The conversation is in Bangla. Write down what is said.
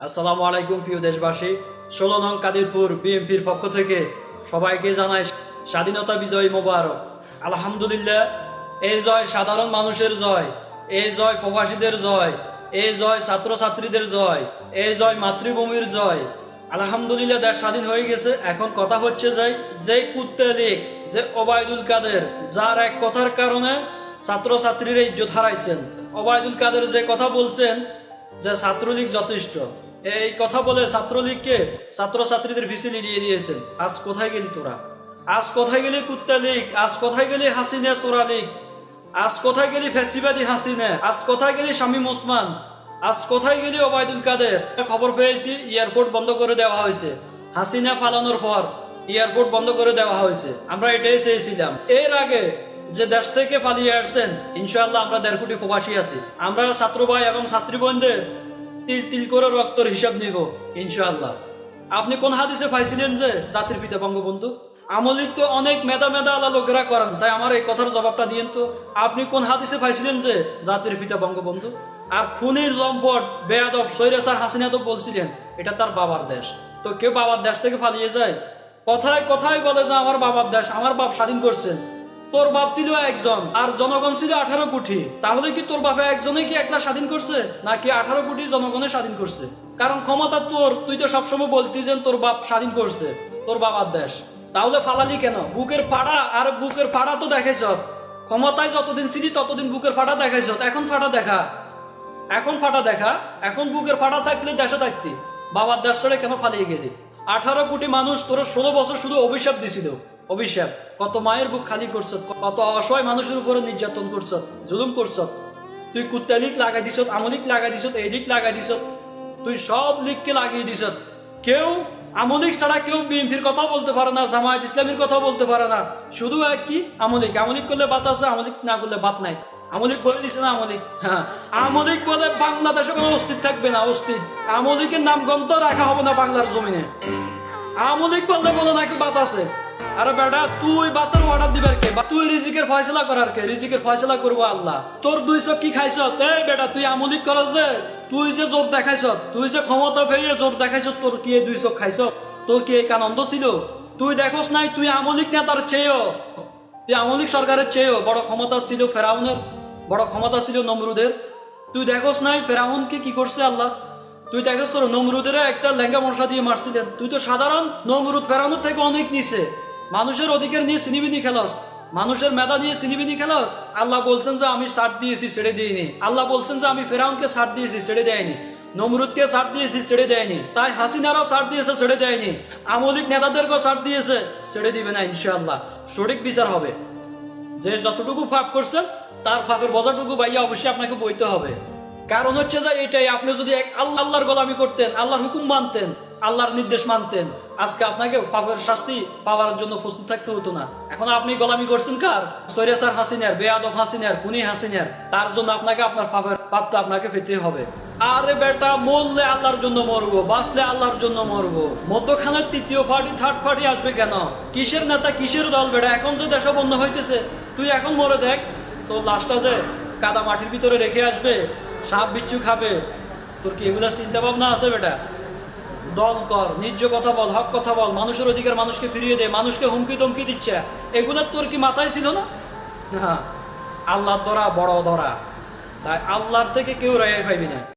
আসসালামু আলাইকুম, প্রিয় দেশবাসী। ষোলো নং কাদিরপুর বিএনপির পক্ষ থেকে সবাইকে জানাই স্বাধীনতা বিজয় মোবারক। আলহামদুলিল্লাহ এই জয় সাধারণ মানুষের জয় এই জয় প্রবাসীদের জয় এই জয় ছাত্রছাত্রীদের জয় এই জয় মাতৃভূমির জয়। আলহামদুলিল্লাহ, দেশ স্বাধীন হয়ে গেছে। এখন কথা হচ্ছে যে যে কুত্তে লীগ, যে ওবায়দুল কাদের, যার এক কথার কারণে ছাত্রছাত্রীরা ইজ্জত হারাইছেন। ওবায়দুল কাদের যে কথা বলছেন, যে ছাত্রলীগ যথেষ্ট। এই কথা বলে ছাত্রলীগকে ছাত্রছাত্রীদের ভিসিলি দিয়ে দিয়েছেন। আজ কোথায় গেলি তোরা? আজ কোথায় গেলি কুত্তা লীগ? আজ কোথায় গেলি হাসিনা সোরা লীগ? আজ কোথায় গেলি ফেসিবাদী হাসিনা আজ কোথায় গেলি শামীম ওসমান? আজ কোথায় গেলি ওবায়দুল কাদের? খবর পেয়েছি, এয়ারপোর্ট বন্ধ করে দেওয়া হয়েছে। হাসিনা পালানোর পর এয়ারপোর্ট বন্ধ করে দেওয়া হয়েছে। আমরা এটাই চেয়েছিলাম। এর আগে যে দেশ থেকে পালিয়ে আসছেন, ইনশাআল্লাহ আমরা দেড় কোটি প্রবাসী আছি। আমরা ছাত্র ভাই এবং ছাত্রী বোনদের তিল তিল করে রক্তর হিসাব নিব, ইনশাআল্লাহ। আপনি কোন হাদিসে পাইছিলেন যে জাতির পিতা বঙ্গবন্ধু? আমলিক তো অনেক মেধা মেধা আলা লোকেরা করেন। তাই আমার এই কথার জবাবটা দিয়েন তো। আপনি কোন হাদিসে পাইছিলেন যে জাতির পিতা বঙ্গবন্ধু? আর খুনির লম্পট বেয়াদব সৈরাসার হাসিনা তো বলছিলেন, এটা তার বাবার দেশ। তো কেউ বাবার দেশ থেকে পালিয়ে যায়? কথায় কথায় বলে যে, আমার বাবার দেশ, আমার বাপ স্বাধীন করছেন। তোর বাপ ছিল একজন, আর জনগণ ছিল আঠারো কোটি। তাহলে কি তোর বাপে একজনে কি একলা স্বাধীন করছে? নাকি আঠারো কোটি জনগণে স্বাধীন করছে? কারণ ক্ষমতা তোর, তুই তো সবসময় বলতি যে তোর বাপ স্বাধীন করছে, তোর বাবার দেশ তাহলে ফালালি কেন? বুকের ফাড়া, আর বুকের ফাড়া তো দেখেছ ক্ষমতায় যতদিন ছিলি, ততদিন বুকের ফাটা দেখাইছ। এখন ফাটা দেখা। এখন ফাটা দেখা। এখন বুকের ফাটা থাকলে দেশে থাকতি। বাবার দেশ ছেড়ে কেন ফালিয়ে গেলি? আঠারো কোটি মানুষ তোর ষোলো বছর শুধু অভিশাপ দিছিল। অভিশাপ, কত মায়ের বুক খালি করছ, কত অসহায় মানুষের উপরে নির্যাতন করছ, জুলুম করছ। তুই কুত্তালিক লাগাই দিছ আমলিক লাগাই দিছ এদিক লাগাই দিছ, তুই সব লিগকে লাগিয়ে দিছ। কেউ আমলিক ছাড়া কেউ বিএনপির কথা বলতে পারে না, জামায়াত ইসলামের কথা বলতে পারে না। শুধু এক কি? আমলিক আমলিক করলে বাত আছে আমলিক না করলে বাত নাই। আমলিক বলে দিছে না আমলিক হ্যাঁ। আমলিক বলে বাংলাদেশে কোনো অস্তিত্ব থাকবে না, অস্তিত্ব। আমলিকের নাম গন্ত রাখা হবে না বাংলার জমিনে। আমলিক বললে বলে নাকি বাত আছে। আরে বেটা, তুই বাতের অর্ডার দিবার কে? বা তুই রিজিকের ফয়সলা করার কে? রিজিকের ফয়সলা করব আল্লাহ। তোর দুই কি খাইছ এই বেটা, তুই আমলিক কর যে? তুই যে জোর দেখাইছ তুই যে ক্ষমতা পেয়ে জোর দেখাইছ তোর কি এই দুই চোখ খাইছ তোর কি এই কানন্দ ছিল? তুই দেখোস নাই, তুই আমলিক নেতার চেয়েও। তুই আমলিক সরকারের চেয়েও বড় ক্ষমতা ছিল ফেরাউনের, বড় ক্ষমতা ছিল নমরুদের। তুই দেখোস নাই ফেরাউনকে কি করছে আল্লাহ? তুই দেখোস তোর নমরুদের একটা লেঙ্গা মশা দিয়ে মারছিলেন। তুই তো সাধারণ নমরুদ ফেরাউনের থেকে অনেক নিছে মানুষের অধিকার নিয়ে সিনিবিনি খেলাস। মানুষের মেধা নিয়ে সিনিবিনি খেলাস। আল্লাহ বলছেন যে, আমি সার দিয়েছি, ছেড়ে দিইনি। আল্লাহ বলছেন যে, আমি ফেরাউনকে সার দিয়েছি, ছেড়ে দেয়নি। নমরুদকে ছাড় দিয়েছি, ছেড়ে দেয়নি। তাই হাসিনারাও ছাড় দিয়েছে, ছেড়ে দেয়নি। আমলিক নেতাদেরকেও ছাড় দিয়েছে, ছেড়ে দিবে না, ইনশাআল্লাহ। সঠিক বিচার হবে। যে যতটুকু ফাঁক করছেন তার ফাঁকের বজাটুকু বাইয়া অবশ্যই আপনাকে বইতে হবে। কারণ হচ্ছে যে, এটাই। আপনি যদি এক আল্লাহ আল্লাহর গোলামি করতেন, আল্লাহর হুকুম মানতেন আল্লাহর নির্দেশ মানতেন। আজকে আপনাকে পাপের শাস্তি পাওয়ার জন্য প্রস্তুত থাকতে হতো না। এখন আপনি গোলামি করছেন কার? সৈরাসার হাসিনার, বেয়াদব হাসিনার কুনি হাসিনার, তার জন্য আপনাকে আপনার পাপের পাপটা আপনাকে পেতে হবে। আরে বেটা, মরলে আল্লাহর জন্য মরবো, বাঁচলে আল্লাহর জন্য মরবো। মধ্যখানের তৃতীয় পার্টি থার্ড পার্টি আসবে কেন? কিসের নেতা, কিসের দল বেটা? এখন যে দেশ বন্ধ হইতেছে, তুই এখন মরে দেখ। তো লাস্টটা যে কাদা মাটির ভিতরে রেখে আসবে, সাপ বিচ্ছু খাবে, তোর কি এগুলা চিন্তা ভাবনা আছে বেটা? দল কর নিজ কথা বল, হক কথা বল, মানুষের অধিকার মানুষকে ফিরিয়ে দে, মানুষকে হুমকি তমকি দিচ্ছে। এগুলো তোর কি মাথায় ছিল না? হ্যাঁ আল্লাহর ধরা বড় ধরা তাই আল্লাহর থেকে কেউ রেহাই পাইবি না।